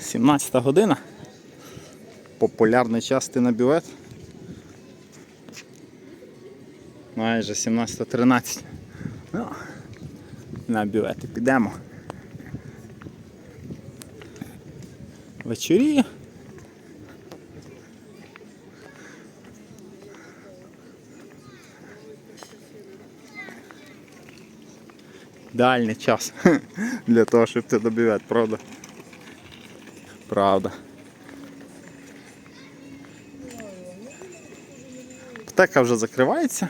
17 година. Популярний час ти на бювет. Майже 17.13. Ну, на бювети підемо. Вечоріє. Ідеальний час для того, щоб ти до правда? Правда. Аптека вже закривається.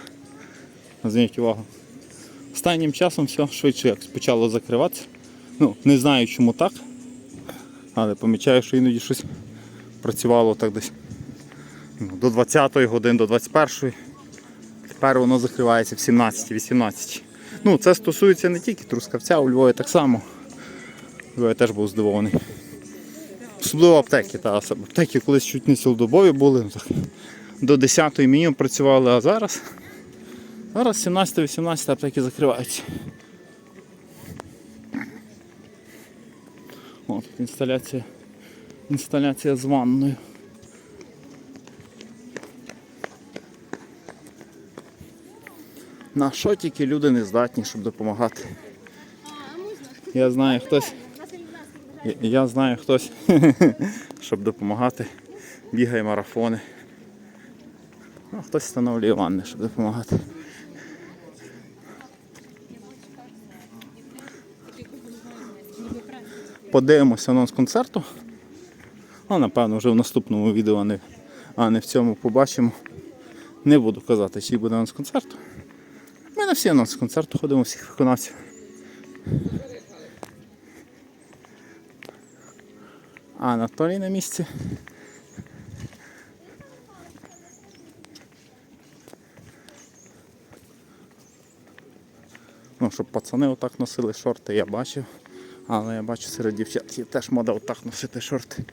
Зверніть увагу. Останнім часом все швидше як почало закриватися. Ну, не знаю чому так. Але помічаю, що іноді щось працювало так десь ну, до 20-ї години, до 21-ї. Тепер воно закривається в 17-18. Ну, це стосується не тільки Трускавця, у Львові так само. Львові теж був здивований. Особливо аптеки. Та, аптеки колись чуть не цілодобові були. до 10-ї мінімум працювали, а зараз. Зараз 17-18 аптеки закриваються. О, тут інсталяція. Інсталяція з ванною. На що тільки люди не здатні, щоб допомагати. Я знаю хтось. Я, я знаю хтось, щоб допомагати. Бігає марафони. Ну, хтось встановлює ванни, щоб допомагати. Подивимося анонс концерту. А напевно вже в наступному відео, а не, а не в цьому побачимо. Не буду казати, чи буде анонс концерту. Ми на всі анонси концерту ходимо, всіх виконавців. А Анатолій на місці. Ну, щоб пацани отак носили шорти, я бачив. Але я бачу серед дівчат є теж мода отак носити шорти.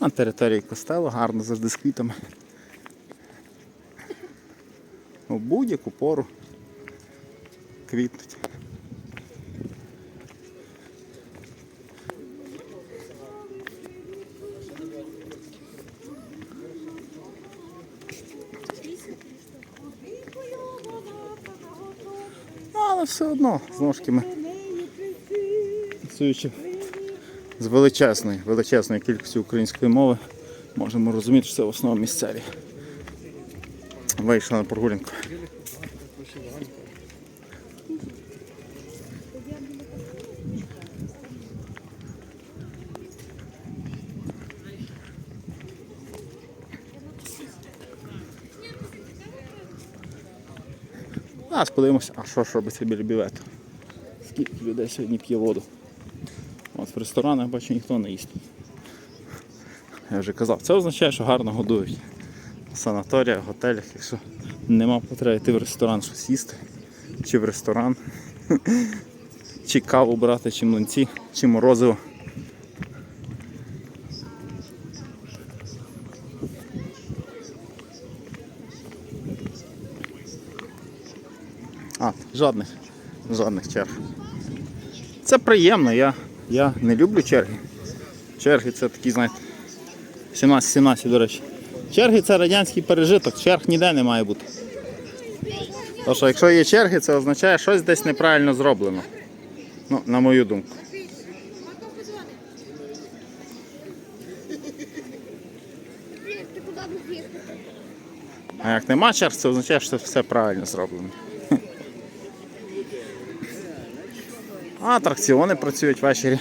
На території костелу гарно завжди з квітами. У будь-яку пору квітнуть. Але все одно, знову ж таки ми працюючи з величезною, величезною кількістю української мови, можемо розуміти, що це в основному місцеві. Вийшли на прогулянку. Зараз подивимося, а що ж робиться біля бівету. Скільки людей сьогодні п'є воду. От в ресторанах бачу ніхто не їсть. Я вже казав, це означає, що гарно годують. В санаторіях, готелях, якщо нема потреби йти в ресторан щось їсти, чи в ресторан, чи каву брати, чи млинці, чи морозиво. А, жодних, жодних черг. Це приємно, я, я не люблю черги. Черги це такі, знаєте, 17-17, до речі. Черги це радянський пережиток, черг ніде не має бути. Тому що якщо є черги, це означає, що щось десь неправильно зроблено. Ну, на мою думку. А як нема черг, це означає, що все правильно зроблено. Атракціони працюють ввечері.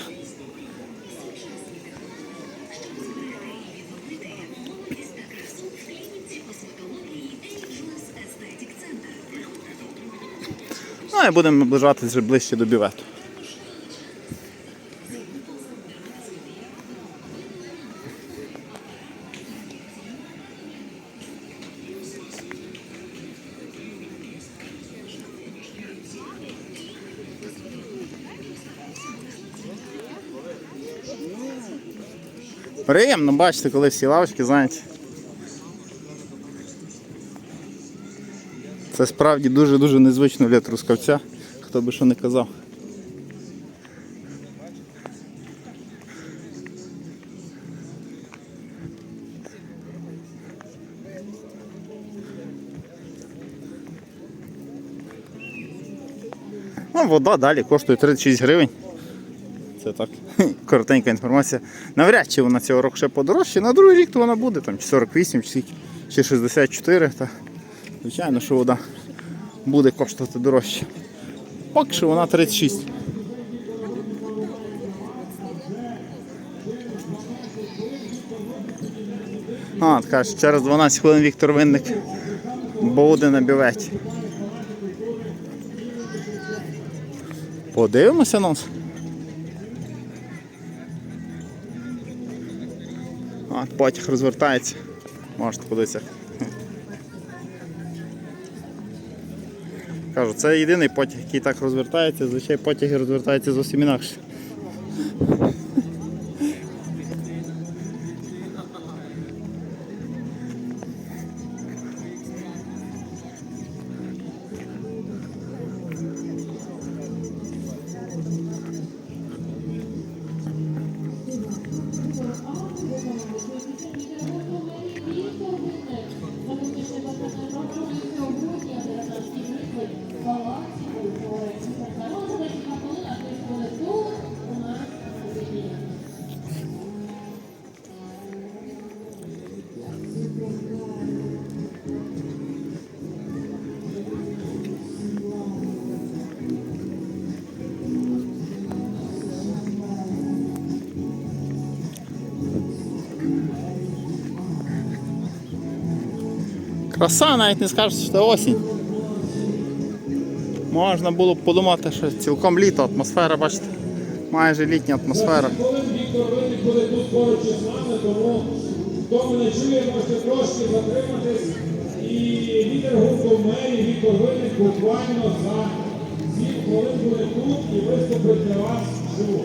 Ну і будемо наближатися вже ближче до бювету. Приємно бачити, коли всі лавочки зайняті. Це справді дуже-дуже незвично для трускавця, хто би що не казав. Ну, вода далі коштує 36 гривень. Це так, коротенька інформація. Навряд чи вона цього року ще подорожче. На другий рік то вона буде, там, чи 48, чи, скільки, чи 64. Та, звичайно, що вода буде коштувати дорожче. Поки що вона 36. А, каже, через 12 хвилин Віктор Винник буде на бюветі. Подивимося анонс. А, потяг розвертається. Можете подивитися. Кажу, це єдиний потяг, який так розвертається, звичайно потяги розвертаються зовсім інакше. Сьогодні я зараз на Краса, навіть не скажеш, що це осінь. Можна було б подумати, що цілком літо, атмосфера, бачите, майже літня атмосфера. Хто мене чує, можете трошки затриматись. І лідер гурту мері Віктор Винник буквально за 7 хвилин буде тут і виступить для вас вживу.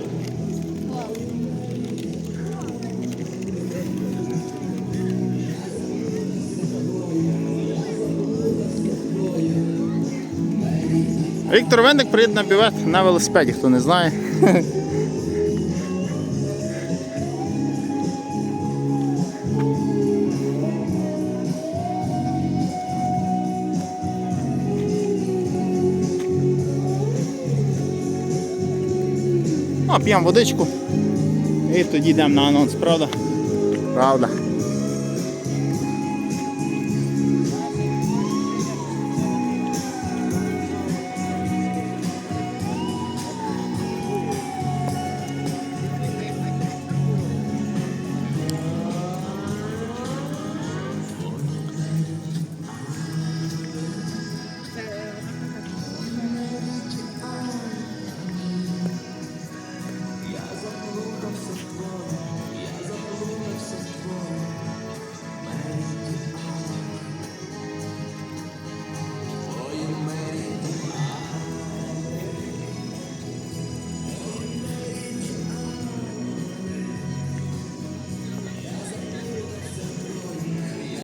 Віктор Венник приїде на бювет на велосипеді, хто не знає. Ну, п'ємо водичку і тоді йдемо на анонс, правда? Правда.